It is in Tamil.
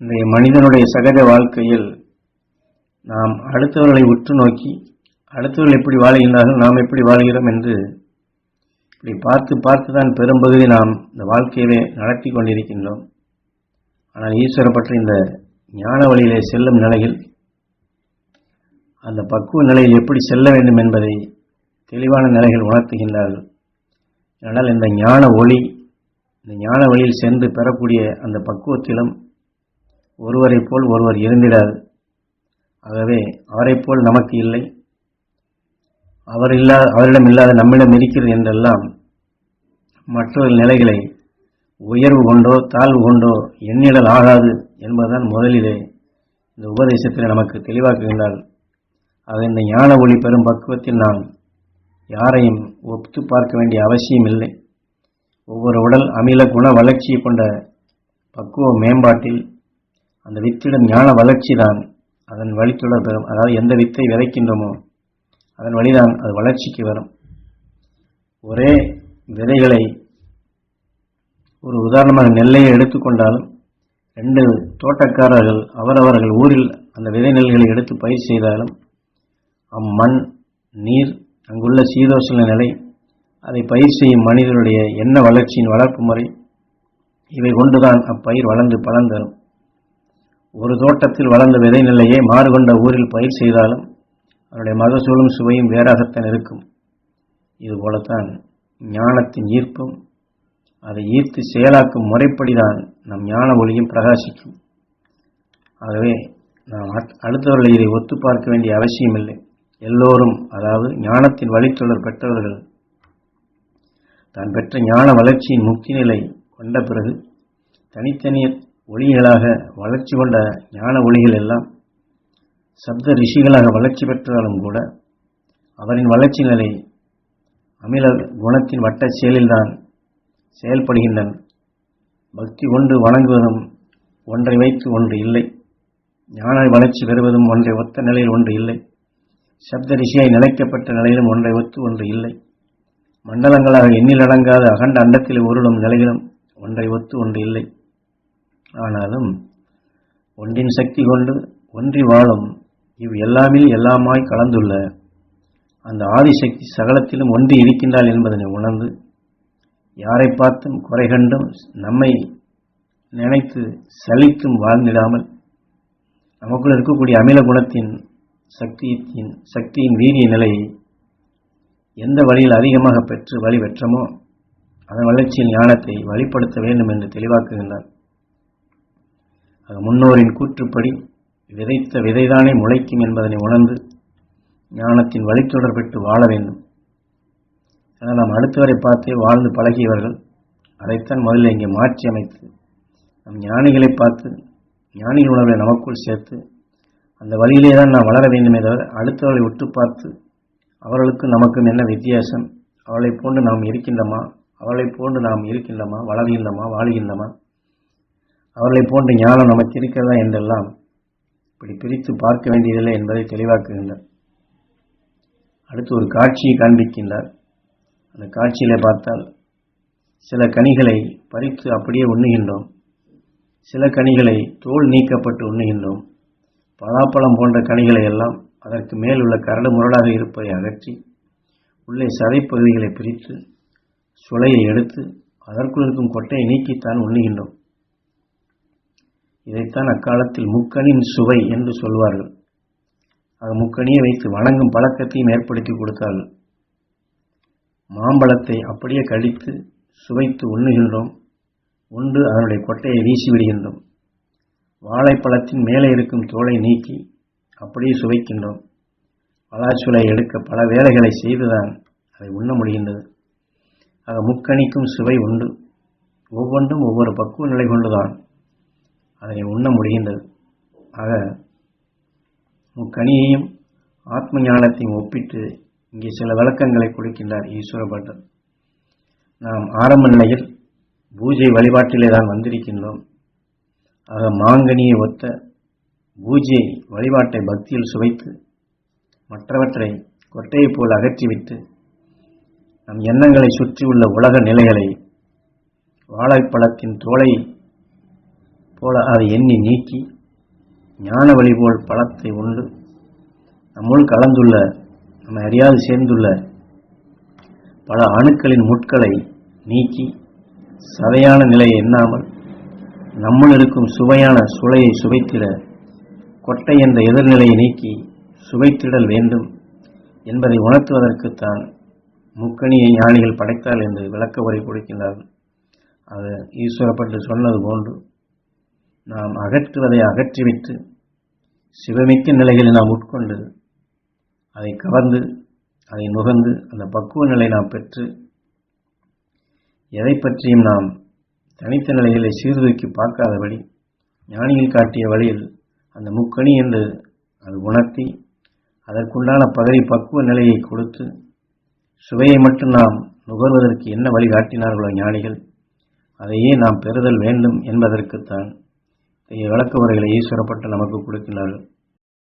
இன்றைய மனிதனுடைய சகஜ வாழ்க்கையில் நாம் அடுத்தவர்களை உற்று நோக்கி அடுத்தவர்கள் எப்படி வாழுகின்றார்கள் நாம் எப்படி வாழ்கிறோம் என்று இப்படி பார்த்து பார்த்து தான் பெரும்பகுதி நாம் இந்த வாழ்க்கையவே நடத்தி கொண்டிருக்கின்றோம். ஆனால் ஈஸ்வரை பற்றி இந்த ஞான வழியிலே செல்லும் நிலையில் அந்த பக்குவ நிலையில் எப்படி செல்ல வேண்டும் என்பதை தெளிவான நிலைகள் உணர்த்துகின்றார்கள். அதனால் இந்த ஞான ஒளி இந்த ஞான வழியில் சென்று பெறக்கூடிய அந்த பக்குவத்திலும் ஒருவரைப் போல் ஒருவர் இருந்திடாது. ஆகவே அவரைப் போல் நமக்கு இல்லை. அவர் இல்லா அவரிடம் இல்லாத நம்மிடம் இருக்கிறது என்றெல்லாம் மற்றொரு நிலைகளை உயர்வு கொண்டோ தாழ்வு கொண்டோ எண்ணிடல் ஆகாது என்பதுதான் முதலிலே இந்த உபதேசத்தில் நமக்கு தெளிவாக்குகின்றார் ஆக இந்த ஞான ஒளி பெறும் பக்குவத்தில் நாம் யாரையும் ஒத்து பார்க்க வேண்டிய அவசியம் இல்லை. ஒவ்வொரு உடல் அமில குண வளர்ச்சியை கொண்ட பக்குவ மேம்பாட்டில் அந்த வித்திடம் ஞான வளர்ச்சி தான் அதன் வழித்தொடர் பெறும். அதாவது எந்த வித்தை விதைக்கின்றோமோ அதன் வழிதான் அது வளர்ச்சிக்கு வரும். ஒரே விதைகளை ஒரு உதாரணமாக நெல்லையை எடுத்துக்கொண்டாலும் ரெண்டு தோட்டக்காரர்கள் அவரவர்கள் ஊரில் அந்த விதை நெல்களை எடுத்து பயிர் செய்தாலும் அம்மண் நீர் அங்குள்ள சீதோஷண நிலை அதை பயிர் செய்யும் மனிதனுடைய எண்ண வளர்ச்சியின் வளர்ப்பு முறை இவை கொண்டுதான் அப்பயிர் வளர்ந்து பலன் தரும். ஒரு தோட்டத்தில் வளர்ந்த விதை நிலையை மாறுகொண்ட ஊரில் பயிர் செய்தாலும் அதனுடைய மகசூலும் சுவையும் வேறாகத்தான் இருக்கும். இதுபோலத்தான் ஞானத்தின் ஈர்ப்பும் அதை ஈர்த்து செயலாக்கும் முறைப்படிதான் நம் ஞான ஒளியும் பிரகாசிக்கும். ஆகவே நாம் அடுத்தவர்களை இதை ஒத்து பார்க்க வேண்டிய அவசியமில்லை. எல்லோரும் அதாவது ஞானத்தின் வழித்தொடர் பெற்றவர்கள் தான் பெற்ற ஞான வளர்ச்சியின் முக்தி நிலை கொண்ட பிறகு தனித்தனியை ஒளிகளாக வளர்ச்சி கொண்ட ஞான ஒளிகள் எல்லாம் சப்த ரிஷிகளாக வளர்ச்சி பெற்றாலும் கூட அவரின் வளர்ச்சி நிலை அமில குணத்தின் வட்ட செயலில்தான் செயல்படுகின்றன. பக்தி கொண்டு வணங்குவதும் ஒன்றை வைத்து ஒன்று இல்லை. ஞான வளர்ச்சி பெறுவதும் ஒன்றை ஒத்த நிலையில் ஒன்று இல்லை. சப்த ரிஷியாய் நிலைக்கப்பட்ட நிலையிலும் ஒன்றை ஒத்து ஒன்று இல்லை. மண்டலங்களாக எண்ணிலடங்காத அகண்ட அண்டத்தில் உருளும் நிலையிலும் ஒன்றை ஒத்து ஒன்று இல்லை. ஆனாலும் ஒன்றின் சக்தி கொண்டு ஒன்றி வாழும் இவ் எல்லாமில் எல்லாமாய் கலந்துள்ள அந்த ஆதிசக்தி சகலத்திலும் ஒன்றி இருக்கின்றாள் என்பதனை உணர்ந்து யாரை பார்த்தும் குறை கண்டும் நம்மை நினைத்து சலித்தும் வாழ்ந்திடாமல் நமக்குள் இருக்கக்கூடிய அமில குணத்தின் சக்தியின் சக்தியின் வீரிய நிலையை எந்த வழியில் அதிகமாக பெற்று வழி பெற்றமோ அதன் வளர்ச்சியின் ஞானத்தை வழிப்படுத்த வேண்டும் என்று தெளிவாக்குகின்றார். முன்னோரின் கூற்றுப்படி விதைத்த விதைதானே முளைக்கும் என்பதனை உணர்ந்து ஞானத்தின் வழித்தொடர் பெற்று வாழ வேண்டும். ஆனால் நாம் அடுத்தவரை பார்த்தே வாழ்ந்து பழகியவர்கள் அதைத்தான் முதலில் இங்கே மாற்றி அமைத்து நம் ஞானிகளை பார்த்து ஞானிகள் உணர்வை நமக்குள் சேர்த்து அந்த வழியிலே தான் நாம் வளர வேண்டுமே தவிர அடுத்தவர்களை உற்று பார்த்து அவர்களுக்கும் நமக்கும் என்ன வித்தியாசம்? அவளை போன்று நாம் இருக்கின்றோமா? அவளை போன்று நாம் இருக்கின்றோமா? வளர்கின்றோமா? வாழ்கின்றோமா? அவர்களை போன்ற ஞானம் நமக்கு இருக்கிறதா என்றெல்லாம் இப்படி பிரித்து பார்க்க வேண்டியதில்லை என்பதை தெளிவாக்குகின்றார். அடுத்து ஒரு காட்சியை காண்பிக்கின்றார். அந்த காட்சியில் பார்த்தால் சில கனிகளை பறித்து அப்படியே உண்ணுகின்றோம். சில கனிகளை தோல் நீக்கப்பட்டு உண்ணுகின்றோம். பலாப்பழம் போன்ற கனிகளை எல்லாம் அதற்கு மேல் உள்ள கரடு முரடாக இருப்பதை அகற்றி உள்ளே சதைப்பகுதிகளை பிரித்து சுளையை எடுத்து அதற்குள் இருக்கும் கொட்டையை நீக்கித்தான் உண்ணுகின்றோம். இதைத்தான் அக்காலத்தில் முக்கனின் சுவை என்று சொல்வார்கள். ஆக முக்கனியை வைத்து வணங்கும் பழக்கத்தையும் ஏற்படுத்தி கொடுத்தார்கள் மாம்பழத்தை அப்படியே கழித்து சுவைத்து உண்ணுகின்றோம். உண்டு அதனுடைய கொட்டையை வீசிவிடுகின்றோம். வாழைப்பழத்தின் மேலே இருக்கும் தோலை நீக்கி அப்படியே சுவைக்கின்றோம். பலாச்சுளை எடுக்க பல வேலைகளை செய்துதான் அதை உண்ண முடிகின்றது. ஆக முக்கணிக்கும் சுவை உண்டு. ஒவ்வொன்றும் ஒவ்வொரு பக்குவ நிலை கொண்டுதான். அதனை உண்ண முடிகின்றது. ஆக முக்கணியையும் ஆத்ம ஞானத்தையும் ஒப்பிட்டு இங்கே சில விளக்கங்களை கொடுக்கின்றார் ஈஸ்வர பட்டர். நாம் ஆரம்ப நிலையில் பூஜை வழிபாட்டிலே தான் வந்திருக்கின்றோம். ஆக மாங்கனியை ஒத்த பூஜை வழிபாட்டை பக்தியில் சுவைத்து மற்றவற்றை கொட்டையைப் போல் அகற்றிவிட்டு நம் எண்ணங்களை சுற்றியுள்ள உலக நிலைகளை வாழைப்பழத்தின் தோலை போல அதை எண்ணி நீக்கி ஞான வழி போல் பழத்தை உண்டு. நம்முள் கலந்துள்ள நம்மை அறியாது சேர்ந்துள்ள பல அணுக்களின் முட்களை நீக்கி சதையான நிலையை எண்ணாமல் நம்முள் இருக்கும் சுவையான சுளையை சுவைத்திட கொட்டை என்ற எதிர்நிலையை நீக்கி சுவைத்திடல் வேண்டும் என்பதை உணர்த்துவதற்குத்தான் முக்கணியை ஞானிகள் படைத்தால் என்று விளக்க உரை கொடுக்கின்றார்கள். அது ஈஸ்வரப்பட்டு சொன்னது போன்று நாம் அகற்றுவதை அகற்றிவிட்டு சிவமிக்க நிலைகளை நாம் உட்கொண்டு அதை கவர்ந்து அதை நுகர்ந்து அந்த பக்குவ நிலை நாம் பெற்று எதை பற்றியும் நாம் தனித்த நிலைகளை சீர்தூக்கி பார்க்காதபடி ஞானிகள் காட்டிய வழியில் அந்த முக்கணி என்று அது உணர்த்தி அதற்குண்டான பகுதி பக்குவ நிலையை கொடுத்து சுவையை மட்டும் நாம் நுகர்வதற்கு என்ன வழி காட்டினார்களோ ஞானிகள் அதையே நாம் பெறுதல் வேண்டும் என்பதற்குத்தான் விளக்க உரைகளை ஈஸ்வரப்பட்டு நமக்கு கொடுக்கின்றார்கள்